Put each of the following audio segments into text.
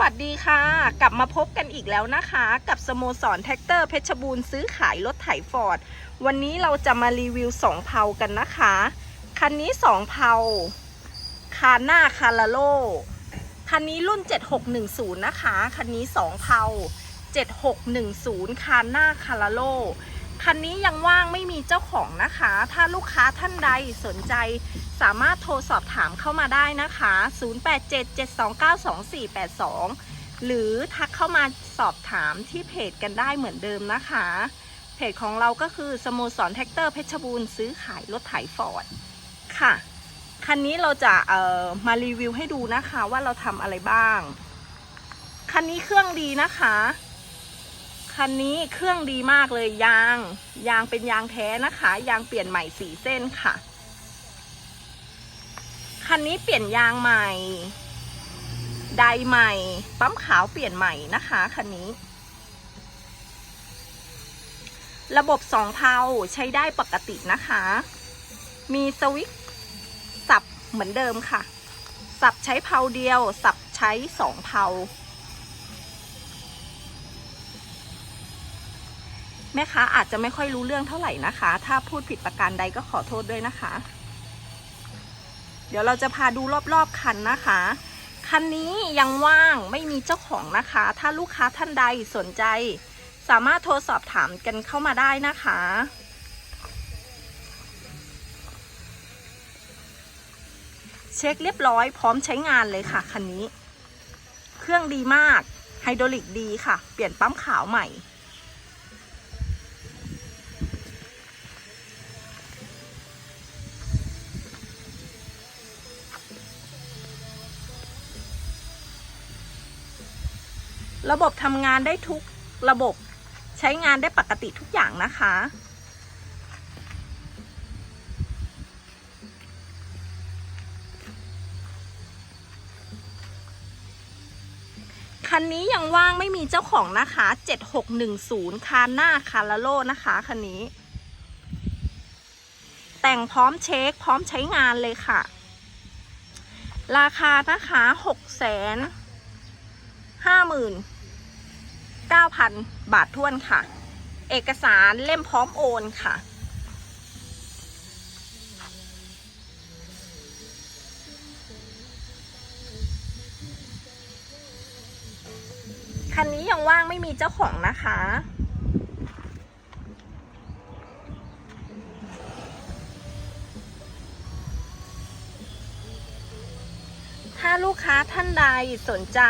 วัสดีค่ะ กลับมาพบกันอีกแล้วนะคะ กับสโมสรแท็กเตอร์เพชรบูรณ์ซื้อขายรถไถฟอร์ด วันนี้เราจะมารีวิว 2 เพากันนะคะ คันนี้ 2 เพาคาน่าคาราโล คันนี้รุ่น 7610 นะคะ คันนี้ 2 เพา7610 คาน่าคาราโล คันนี้ยังว่างไม่มีเจ้าของนะคะ ถ้าลูกค้าท่านใดสนใจ สามารถโทรสอบถามเข้ามาได้นะคะ 0877292482 หรือทักเข้ามาสอบถามที่เพจกันได้เหมือนเดิมนะคะ เพจของเราก็คือสโมสรแท็กเตอร์เพชรบูรณ์ซื้อขายรถไถฟอร์ดค่ะ คันนี้เราจะเอ่อมารีวิวให้ดูนะคะว่าเราทำอะไรบ้าง คันนี้เครื่องดีนะคะ คันนี้เครื่องดีมากเลยยาง ยางเป็นยางแท้นะคะ ยางเปลี่ยนใหม่สีเส้นค่ะ คันนี้เปลี่ยนยางใหม่ ไดใหม่ ปั๊มขาวเปลี่ยนใหม่นะคะคันนี้ ระบบสองเพาใช้ได้ปกตินะคะ มีสวิตสับเหมือนเดิมค่ะ สับใช้เพาเดียว สับใช้สองเพา แม่ค้าอาจจะไม่ค่อยรู้เรื่องเท่าไหร่นะคะ ถ้าพูดผิดประการใดก็ขอโทษด้วยนะคะ เดี๋ยวเราจะพาดูรอบๆคันนะคะ คันนี้ยังว่างไม่มีเจ้าของนะคะ ถ้าลูกค้าท่านใดสนใจ สามารถโทรสอบถามกันเข้ามาได้นะคะเช็คเรียบร้อยพร้อมใช้งานเลยค่ะคันนี้ เครื่องดีมาก ไฮดรอลิกดีค่ะ เปลี่ยนปั๊มขาวใหม่ ระบบทำงานได้ทุกระบบใช้งานได้ปกติทุกอย่างนะคะ คันนี้ยังว่างไม่มีเจ้าของนะคะ 7610 คาน่าคาราโลนะคะคันนี้ แต่งพร้อมเช็คพร้อมใช้งานเลยค่ะ ราคานะคะ6แสนห้าหมื่น 9,000 บาทท้วนค่ะ เอกสารเล่มพร้อมโอนค่ะ คันนี้ยังว่างไม่มีเจ้าของนะคะถ้าลูกค้าท่านใดสนใจ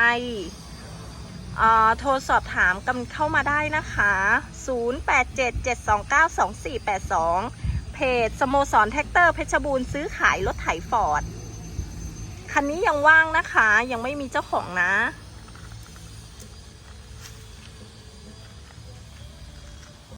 โทรสอบถามกันเข้ามาได้นะคะ 0877292482 เพจสโมสรแท็กเตอร์เพชรบูรณ์ซื้อขายรถไถฟอร์ด คันนี้ยังว่างนะคะ ยังไม่มีเจ้าของนะ